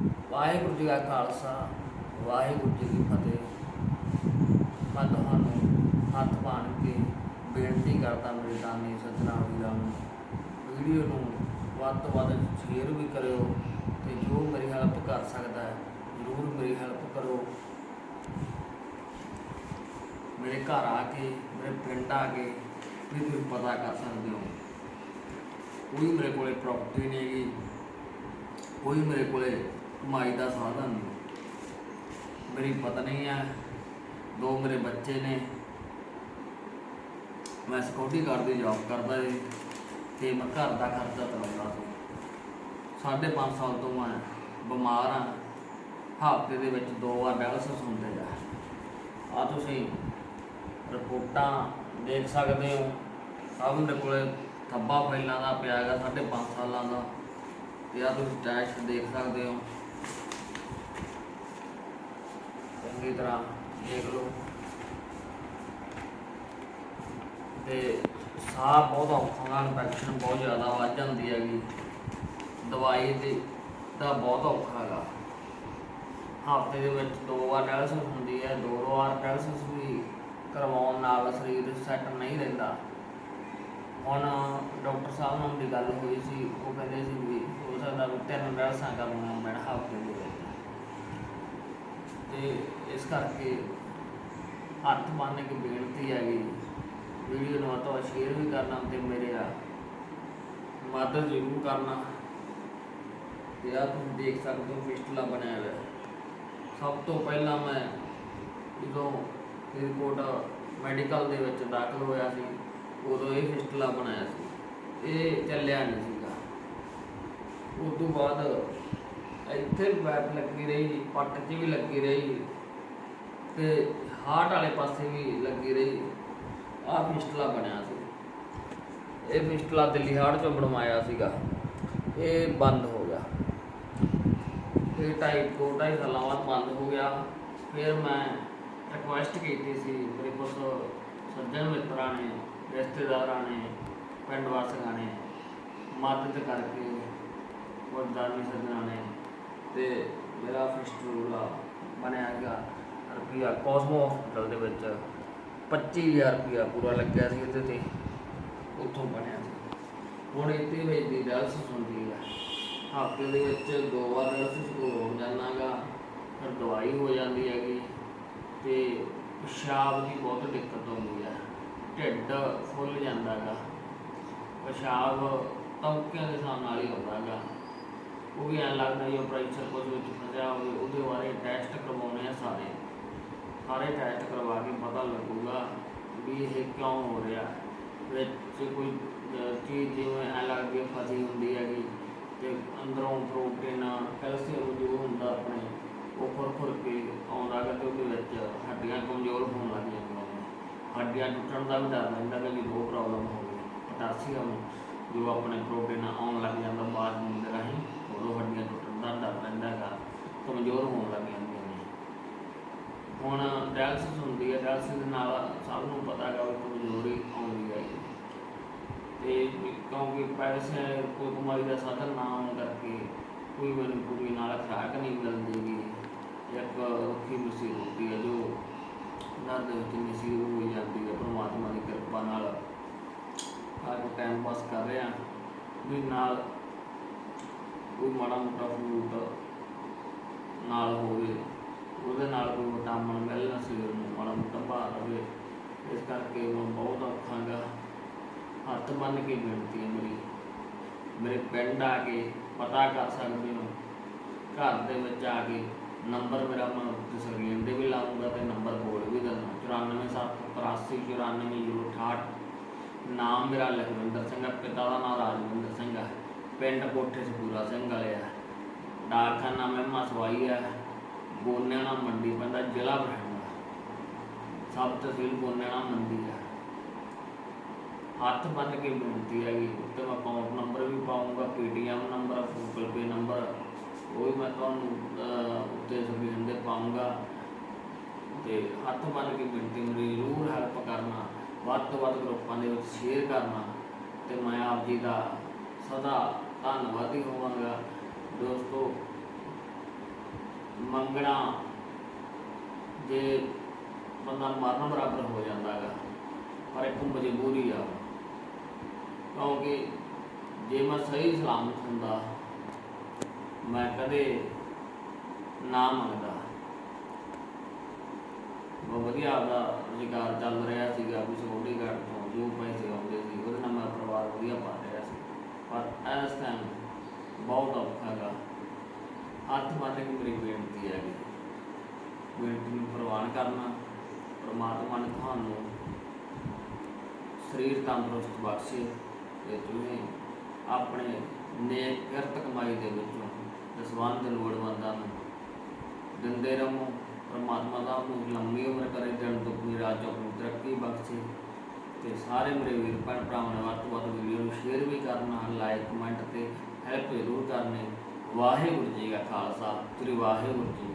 ਵਾਹਿਗੁਰੂ ਜੀ ਕਾ ਖਾਲਸਾ, ਵਾਹਿਗੁਰੂ ਜੀ ਕੀ ਫਤਿਹ। ਮੈਂ ਤੁਹਾਨੂੰ ਹੱਥ ਪਾਣ ਕੇ ਬੇਨਤੀ ਕਰਦਾ, ਮੇਰੇ ਦਾਨੀ ਸੱਜਣਾ ਵੀਰਾਂ ਨੂੰ, ਵੀਡੀਓ ਨੂੰ ਵੱਧ ਤੋਂ ਵੱਧ ਸ਼ੇਅਰ ਵੀ ਕਰਿਓ ਤੇ ਜੋ ਮੇਰੀ ਹੈਲਪ ਕਰ ਸਕਦਾ ਹੈ, ਜ਼ਰੂਰ ਮੇਰੀ ਹੈਲਪ ਕਰੋ। ਮੇਰੇ ਘਰ ਆ ਕੇ, ਮੇਰੇ ਪਿੰਡ ਆ ਕੇ ਵੀ ਤੁਸੀਂ ਪਤਾ ਕਰ ਸਕਦੇ ਹੋ। ਕੋਈ ਮੇਰੇ ਕੋਲੇ ਪ੍ਰਾਪਰਟੀ ਨਹੀਂ ਹੈਗੀ, ਕੋਈ ਮੇਰੇ ਕੋਲੇ ਕਮਾਈ ਦਾ ਸਾਧਨ ਮੇਰੀ ਪਤਨੀ ਹੈ, ਦੋ ਮੇਰੇ ਬੱਚੇ ਨੇ। ਮੈਂ ਸਿਕਿਉਰਿਟੀ ਗਾਰਡ ਦੀ ਜੌਬ ਕਰਦਾ ਸੀ ਤੇ ਮੈਂ ਘਰ ਦਾ ਖਰਚਾ ਚਲਾਉਂਦਾ ਸੀ। ਸਾਢੇ ਪੰਜ ਸਾਲ ਤੋਂ ਮੈਂ ਬਿਮਾਰ ਹਾਂ। ਹਫ਼ਤੇ ਦੇ ਵਿੱਚ ਦੋ ਵਾਰ ਡਾਇਲਿਸਿਸ ਹੁੰਦੇ ਆ। ਆ ਤੁਸੀਂ ਰਿਪੋਰਟਾਂ ਦੇਖ ਸਕਦੇ ਹੋ। ਸਭ ਮੇਰੇ ਕੋਲੇ ਥੱਬਾ ਫਾਈਲਾਂ ਦਾ ਪਿਆ ਹੈਗਾ, ਸਾਢੇ ਪੰਜ ਸਾਲਾਂ ਦਾ। ਤੇ ਆ ਤੁਸੀਂ ਟੈਸਟ ਦੇਖ ਸਕਦੇ ਹੋ। ਚੰਗੀ ਤਰ੍ਹਾਂ ਦੇਖ ਲਓ। ਤੇ ਸਾਹ ਬਹੁਤ ਔਖਾ ਗਾ ਇਨਫੈਕਸ਼ਨ ਬਹੁਤ ਜ਼ਿਆਦਾ ਵੱਧ ਜਾਂਦੀ ਹੈਗੀ। ਦਵਾਈ ਦੀ ਦਾ ਬਹੁਤ ਔਖਾ ਹੈਗਾ। ਹਫ਼ਤੇ ਦੇ ਵਿੱਚ ਦੋ ਵਾਰ ਡਾਇਲਸਿਸ ਹੁੰਦੀ ਹੈ, ਦੋ ਵਾਰ ਡਾਇਲਿਸਿਸ ਵੀ ਕਰਵਾਉਣ ਨਾਲ ਸਰੀਰ ਸੈੱਟ ਨਹੀਂ ਰਹਿੰਦਾ। ਹੁਣ ਡਾਕਟਰ ਸਾਹਿਬ ਨਾਲ ਦੀ ਗੱਲ ਹੋਈ ਸੀ, ਉਹ ਕਹਿੰਦੇ ਸੀ ਵੀ ਤਿੰਨ ਡਾਇਲਿਸਾਂ ਕਰਨਾ ਮੈਂ ਹਫ਼ਤੇ ਦੇ ਵਿੱਚ ਤੇ ਇਸ ਕਰਕੇ ਹੱਥ ਬੰਨ ਕੇ ਬੇਨਤੀ ਹੈਗੀ ਵੀਡੀਓ ਨੂੰ ਤਾਂ ਸ਼ੇਅਰ ਵੀ ਕਰਨਾ ਤੇ ਮੇਰੇ ਆ ਮਦਦ ਜ਼ਰੂਰ ਕਰਨਾ। ਤੇ ਆ ਤੁਸੀਂ ਦੇਖ ਸਕਦੇ ਹੋ ਫਿਸਟਲਾ ਬਣਿਆ ਹੋਇਆ। ਸਭ ਤੋਂ ਪਹਿਲਾਂ ਮੈਂ ਜਦੋਂ ਰਿਪੋਰਟ ਮੈਡੀਕਲ ਦੇ ਵਿੱਚ ਦਾਖਲ ਹੋਇਆ ਸੀ, ਉਦੋਂ ਇਹ ਫਿਸਟਲਾ ਬਣਾਇਆ ਸੀ। ਇਹ ਚੱਲਿਆ ਨਹੀਂ ਸੀਗਾ। ਉਸ ਤੋਂ ਬਾਅਦ ਇੱਥੇ ਵੀ ਲੱਗੀ ਰਹੀ, ਪੱਟ 'ਚ ਵੀ ਲੱਗੀ ਰਹੀ ਤੇ ਹਾਰਟ ਵਾਲੇ ਪਾਸੇ ਵੀ ਲੱਗੀ ਰਹੀ। ਆਹ ਫਿਸਟਲਾ ਬਣਿਆ ਸੀ। ਇਹ ਫਿਸਟਲਾ ਦਿੱਲੀ ਹਾਰਟ ਚੋਂ ਬਣਵਾਇਆ ਸੀਗਾ। ਇਹ ਬੰਦ ਹੋ ਗਿਆ। ਇਹ ਢਾਈ, ਦੋ ਢਾਈ ਸਾਲਾਂ ਬਾਅਦ ਬੰਦ ਹੋ ਗਿਆ। ਫਿਰ ਮੈਂ ਰਿਕੁਐਸਟ ਕੀਤੀ ਸੀ ਮੇਰੇ ਕੁਝ ਸੱਜਣ ਮਿੱਤਰਾਂ ਨੇ, ਰਿਸ਼ਤੇਦਾਰਾਂ ਨੇ, ਪਿੰਡ ਵਾਸੀਆਂ ਨੇ ਮਦਦ ਕਰਕੇ ਵਰਦਾਨੀ ਸੱਜਣਾ ਨੇ। ਤੇ ਮੇਰਾ ਫਿਸਟੂਲਾ ਬਣਿਆ ਗਿਆ ਰੁਪਿਆ ਕੋਸਮੋ ਹਸਪੀਟਲ ਦੇ ਵਿੱਚ। 25000 ਰੁਪਿਆ ਪੂਰਾ ਲੱਗਿਆ ਸੀ ਇਹਦੇ ਤੇ, ਉੱਥੋਂ ਬਣਿਆ ਸੀ। ਹੁਣ ਇੱਥੇ ਵਿੱਚ ਦੀ ਡਾਇਲਸਿਸ ਹੁੰਦੀ ਹੈ ਹਫ਼ਤੇ ਦੇ ਵਿੱਚ ਦੋ ਵਾਰ ਡਾਇਲਸਿਸ ਹੋ ਜਾਣਾਗਾ ਫਿਰ ਦਵਾਈ ਹੋ ਜਾਂਦੀ ਹੈਗੀ। ਤੇ ਪਿਸ਼ਾਬ ਦੀ ਬਹੁਤ ਦਿੱਕਤ ਆਉਂਦੀ ਹੈ ਢਿੱਡ ਫੁੱਲ ਜਾਂਦਾ ਗਾ ਪਿਸ਼ਾਬ ਤੌਕਿਆਂ ਦੇ ਹਿਸਾਬ ਨਾਲ ਹੀ ਆਉਂਦਾ ਗਾ ਉਹ ਵੀ ਐਂ ਲੱਗਦਾ ਜੀ ਪ੍ਰੈਸ਼ਰ ਕੁਝ ਵਿੱਚ ਫਸਿਆ ਹੋਵੇ, ਉਹਦੇ ਬਾਰੇ ਟੈਸਟ ਕਰਵਾਉਣੇ ਆ ਸਾਰੇ। ਸਾਰੇ ਟੈਸਟ ਕਰਵਾ ਕੇ ਪਤਾ ਲੱਗੂਗਾ ਵੀ ਇਹ ਕਿਉਂ ਹੋ ਰਿਹਾ। ਵਿੱਚ ਕੋਈ ਚੀਜ਼ ਜਿਵੇਂ ਐਂ ਲੱਗਦੀ ਹੈ ਫਸੀ ਹੁੰਦੀ ਹੈਗੀ, ਤੇ ਅੰਦਰੋਂ ਪ੍ਰੋਟੀਨ ਕੈਲਸ਼ੀਅਮ ਜੋ ਹੁੰਦਾ ਆਪਣੇ, ਉਹ ਫੁਰ ਫੁਰ ਕੇ ਆਉਂਦਾ ਗਾ ਤੇ ਉਹਦੇ ਵਿੱਚ ਹੱਡੀਆਂ ਕਮਜ਼ੋਰ ਹੋਣ ਲੱਗ ਜਾਂਦੀਆਂ ਨੇ। ਹੱਡੀਆਂ ਟੁੱਟਣ ਦਾ ਵੀ ਡਰ ਰਹਿੰਦਾ ਕਿ ਵੀ ਉਹ ਪ੍ਰੋਬਲਮ ਹੋਵੇ ਪੋਟਾਸੀਅਮ ਜੋ ਆਪਣੇ ਪ੍ਰੋਟੀਨ ਆਉਣ ਲੱਗ ਜਾਂਦਾ, ਬਾਅਦ ਨੂੰ ਦੇ ਰਾਹੀਂ ਉਦੋਂ ਹੱਡੀਆਂ ਟੁੱਟਣ ਦਾ ਡਰ ਰਹਿੰਦਾ ਹੈਗਾ ਕਮਜ਼ੋਰ ਹੋਣ ਲੱਗ ਜਾਂਦੀਆਂ ਨੇ। ਹੁਣ ਡਾਇਲਸਿਸ ਹੁੰਦੀ ਹੈ ਡਾਇਲਸਿਸ ਨਾਲ ਸਭ ਨੂੰ ਪਤਾ ਹੈਗਾ ਵੀ ਕਮਜ਼ੋਰੀ ਆਉਂਦੀ ਹੈ ਤੇ ਕਿਉਂਕਿ ਪੈਸੇ, ਕੋਈ ਕਮਾਈ ਦਾ ਸਾਧਨ ਨਾ ਹੋਣ ਕਰਕੇ ਕੋਈ ਮੈਨੂੰ ਪੂਰੀ ਨਾਲ ਖੁਰਾਕ ਨਹੀਂ ਮਿਲਦੀ ਗੀ ਇੱਕ ਰੁੱਖੀ ਮਿੱਸੀ ਰੋਟੀ ਹੈ ਜੋ। ਨਾਲ ਦੇ ਵਿੱਚ ਮਿੱਸੀ ਹੋ ਜਾਂਦੀ ਹੈ ਪਰਮਾਤਮਾ ਦੀ ਕਿਰਪਾ ਨਾਲ। ਟਾਈਮ ਪਾਸ ਕਰ ਰਹੇ ਹਾਂ, ਵੀ ਨਾਲ ਕੋਈ ਮਾੜਾ ਮੋਟਾ ਫਰੂਟ ਨਾਲ ਹੋਵੇ, ਉਹਦੇ ਨਾਲ ਕੋਈ ਵਿਟਾਮਿਨ ਮਿਲਣਾ ਸਰੀਰ ਨੂੰ, ਮਾੜਾ ਮੋਟਾ ਭਾਰ ਰਵੇ ਇਸ ਕਰਕੇ ਮੈਂ ਬਹੁਤ ਔਖਾਂਗਾ ਹੱਥ ਬੰਨ ਕੇ ਬੇਨਤੀ ਹੈ ਮੇਰੀ। ਮੇਰੇ ਪਿੰਡ ਆ ਕੇ ਪਤਾ ਕਰ ਸਕਦੇ ਹੋ। ਘਰ ਦੇ ਵਿੱਚ ਆ ਕੇ ਨੰਬਰ ਮੇਰਾ ਮੈਂ ਸਕਰੀਨ ਦੇ ਵੀ ਲਾਉਂਗਾ ਤੇ ਨੰਬਰ ਬੋਲ ਵੀ ਦਿੰਦਾ 94783 94068 ਨਾਮ ਮੇਰਾ ਲਖਵਿੰਦਰ ਸਿੰਘ ਹੈ ਪਿਤਾ ਦਾ ਨਾਮ ਰਾਜਵਿੰਦਰ ਸਿੰਘ ਹੈ। ਪਿੰਡ ਕੋਠੇ ਸਪੂਰਾ ਸਿੰਘ ਵਾਲੇ ਹੈ। ਡਾਕਖਾਨਾ ਮਹਿਮਾ ਸਵਾਈ ਹੈ। ਗੋਨਿਆਣਾ ਮੰਡੀ ਪੈਂਦਾ ਜ਼ਿਲ੍ਹਾ ਬਠਿੰਡਾ। ਸਬ ਤਹਿਸੀਲ ਗੋਨਿਆਣਾ ਮੰਡੀ ਹੈ। ਹੱਥ ਬੰਨ ਕੇ ਬੇਨਤੀ ਹੈਗੀ ਉੱਤੇ ਮੈਂ ਅਕਾਊਂਟ ਨੰਬਰ ਵੀ ਪਾਉਂਗਾ Paytm number Google Pay number ਉਹ ਵੀ ਮੈਂ ਤੁਹਾਨੂੰ ਅਹ, ਉੱਤੇ ਸਕਰੀਨ ਤੇ ਪਾਉਂਗਾ ਤੇ ਹੱਥ ਬੰਨ ਕੇ ਬੇਨਤੀ ਮੇਰੀ ਜ਼ਰੂਰ ਹੈਲਪ ਕਰਨਾ। ਵੱਧ ਤੋਂ ਵੱਧ ਗਰੁੱਪਾਂ ਦੇ ਵਿੱਚ ਸ਼ੇਅਰ ਕਰਨਾ ਤੇ ਮੈਂ ਆਪ ਜੀ ਦਾ ਸਦਾ ਧੰਨਵਾਦੀ ਹੋਵਾਂਗਾ। ਦੋਸਤੋ, ਮੰਗਣਾ ਜੇ ਬੰਦਾ ਮਰਨ ਬਰਾਬਰ ਹੋ ਜਾਂਦਾ ਹੈਗਾ ਪਰ ਇੱਕ ਮਜਬੂਰੀ ਆ। ਕਿਉਂਕਿ ਜੇ ਮੈਂ ਸਹੀ ਸਲਾਮਤ ਹੁੰਦਾ, ਮੈਂ ਕਦੇ ਨਾ ਮੰਗਦਾ। ਵਧੀਆ ਆਪਦਾ ਰੁਜ਼ਗਾਰ ਚੱਲ ਰਿਹਾ ਸੀਗਾ, ਵੀ ਸੋਡੀ ਘਰ ਤੋਂ ਜੋ ਪੈਸੇ ਆਉਂਦੇ ਸੀ, ਉਹਦੇ ਨਾਲ ਮੈਂ ਪਰਿਵਾਰ ਵਧੀਆ ਪਾਲ ਰਿਹਾ ਸੀ। ਪਰ ਇਸ ਟਾਈਮ ਬਹੁਤ ਔਖਾ ਗਾ ਹੱਥ ਬੰਨ੍ਹ ਕੇ ਮੇਰੀ ਬੇਨਤੀ ਹੈ ਬੇਨਤੀ ਨੂੰ ਪ੍ਰਵਾਨ ਕਰਨਾ, ਪਰਮਾਤਮਾ ਨੇ ਤੁਹਾਨੂੰ ਸਰੀਰ ਤੰਦਰੁਸਤ ਬਖਸ਼ੇ ਤੇ ਤੁਸੀਂ ਆਪਣੇ ਨੇਕ ਕਿਰਤ ਕਮਾਈ ਦੇ ਵਿੱਚੋਂ ਦਸਵੰਦ ਲੋੜਵੰਦਾਂ ਨੂੰ ਦਿੰਦੇ ਰਹੋ। ਪਰਮਾਤਮਾ ਦਾ ਨੂੰ ਲੰਮੀ ਉਮਰ ਕਰੇ ਦਿਨ ਦੁੱਗਣੀ ਰਾਤ ਚੌਗਣੀ ਤਰੱਕੀ ਬਖਸ਼ੇ ਤੇ ਸਾਰੇ ਮੇਰੇ ਵੀਰ ਭੈਣ ਭਰਾਵਾਂ ਨੇ ਵੱਧ ਤੋਂ ਵੱਧ ਵੀਡੀਓ ਨੂੰ ਸ਼ੇਅਰ ਵੀ ਕਰਨਾ ਲਾਈਕ ਕਮੈਂਟ ਤੇ ਹੈਲਪ ਜ਼ਰੂਰ ਕਰਨੀ। ਵਾਹਿਗੁਰੂ ਜੀ ਕਾ ਖਾਲਸਾ, ਸ੍ਰੀ ਵਾਹਿਗੁਰੂ ਜੀ